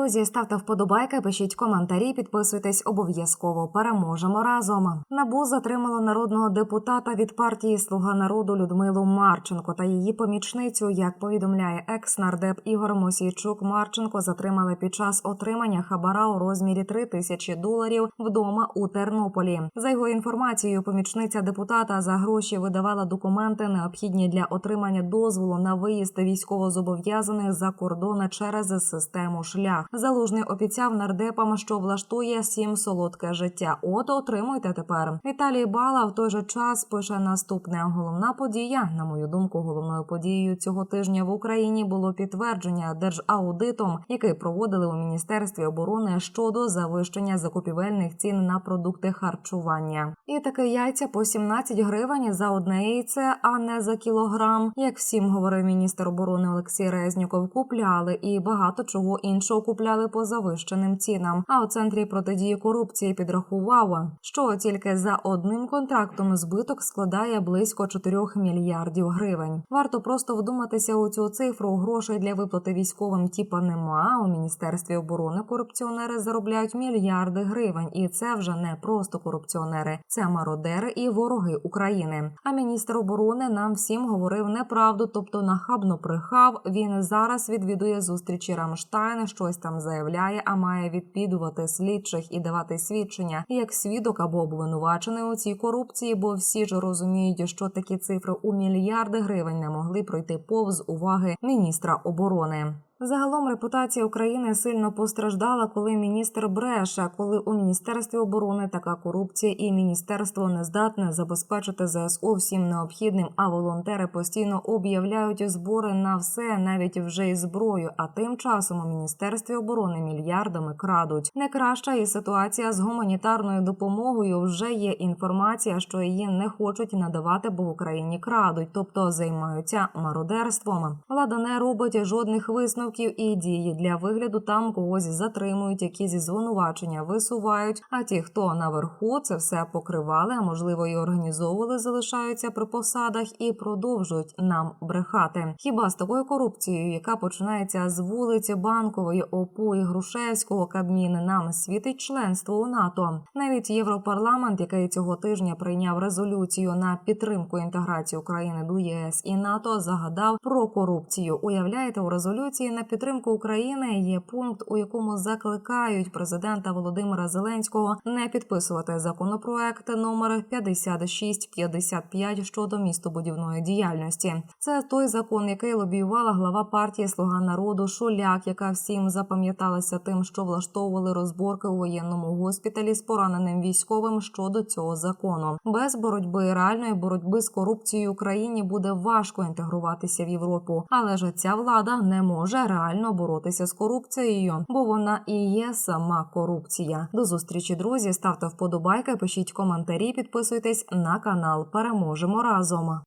Друзі, ставте вподобайки, пишіть коментарі, підписуйтесь обов'язково. Переможемо разом. Набу затримало народного депутата від партії Слуга народу Людмилу Марченко та її помічницю. Як повідомляє екс-нардеп Ігор Мосійчук, Марченко затримали під час отримання хабара у розмірі 3 тисячі доларів вдома у Тернополі. За його інформацією, помічниця депутата за гроші видавала документи, необхідні для отримання дозволу на виїзд військовозобов'язаних за кордони через систему шлях. Залужний обіцяв нардепам, що влаштує всім солодке життя. От отримуйте тепер. Віталій Бала в той же час пише наступне головна подія. На мою думку, головною подією цього тижня в Україні було підтвердження держаудитом, який проводили у міністерстві оборони щодо завищення закупівельних цін на продукти харчування. І таке яйця по 17 гривень за одне яйце, а не за кілограм. Як всім говорив міністр оборони Олексій Резніков, купляли і багато чого іншого купляли по завищеним цінам. А у центрі протидії корупції підрахував, що тільки за одним контрактом збиток складає близько 4 мільярдів гривень. Варто просто вдуматися у цю цифру. Грошей для виплати військовим тіпа нема. У міністерстві оборони корупціонери заробляють мільярди гривень, і це вже не просто корупціонери, це мародери і вороги України. А міністр оборони нам всім говорив неправду, тобто нахабно брехав. Він зараз відвідує зустрічі Рамштайн, щось там заявляє, а має відпідувати слідчих і давати свідчення як свідок або обвинувачений у цій корупції, бо всі ж розуміють, що такі цифри у мільярди гривень не могли пройти повз уваги міністра оборони. Загалом репутація України сильно постраждала, коли міністр бреше, коли у міністерстві оборони така корупція, і міністерство не здатне забезпечити ЗСУ всім необхідним. А волонтери постійно об'являють збори на все, навіть вже й зброю. А тим часом у міністерстві оборони мільярдами крадуть. Не краща і ситуація з гуманітарною допомогою. Вже є інформація, що її не хочуть надавати, бо в Україні крадуть, тобто займаються мародерством. Влада не робить жодних висновків і дії для вигляду там когось затримують, якісь звинувачення висувають. А ті, хто наверху це все покривали, а можливо і організовували, залишаються при посадах і продовжують нам брехати. Хіба з такою корупцією, яка починається з вулиці Банкової, ОПУ і Грушевського Кабміни, нам світить членство у НАТО. Навіть Європарламент, який цього тижня прийняв резолюцію на підтримку інтеграції України до ЄС і НАТО, загадав про корупцію. Уявляєте, у резолюції на підтримку України є пункт, у якому закликають президента Володимира Зеленського не підписувати законопроект номер 5655 щодо містобудівної діяльності. Це той закон, який лобіювала глава партії Слуга народу Шуляк, яка всім запам'яталася тим, що влаштовували розборки у воєнному госпіталі з пораненим військовим щодо цього закону. Без боротьби реальної боротьби з корупцією Україні буде важко інтегруватися в Європу, але ж ця влада не може реально боротися з корупцією, бо вона і є сама корупція. До зустрічі, друзі. Ставте вподобайки, пишіть коментарі, підписуйтесь на канал. Переможемо разом.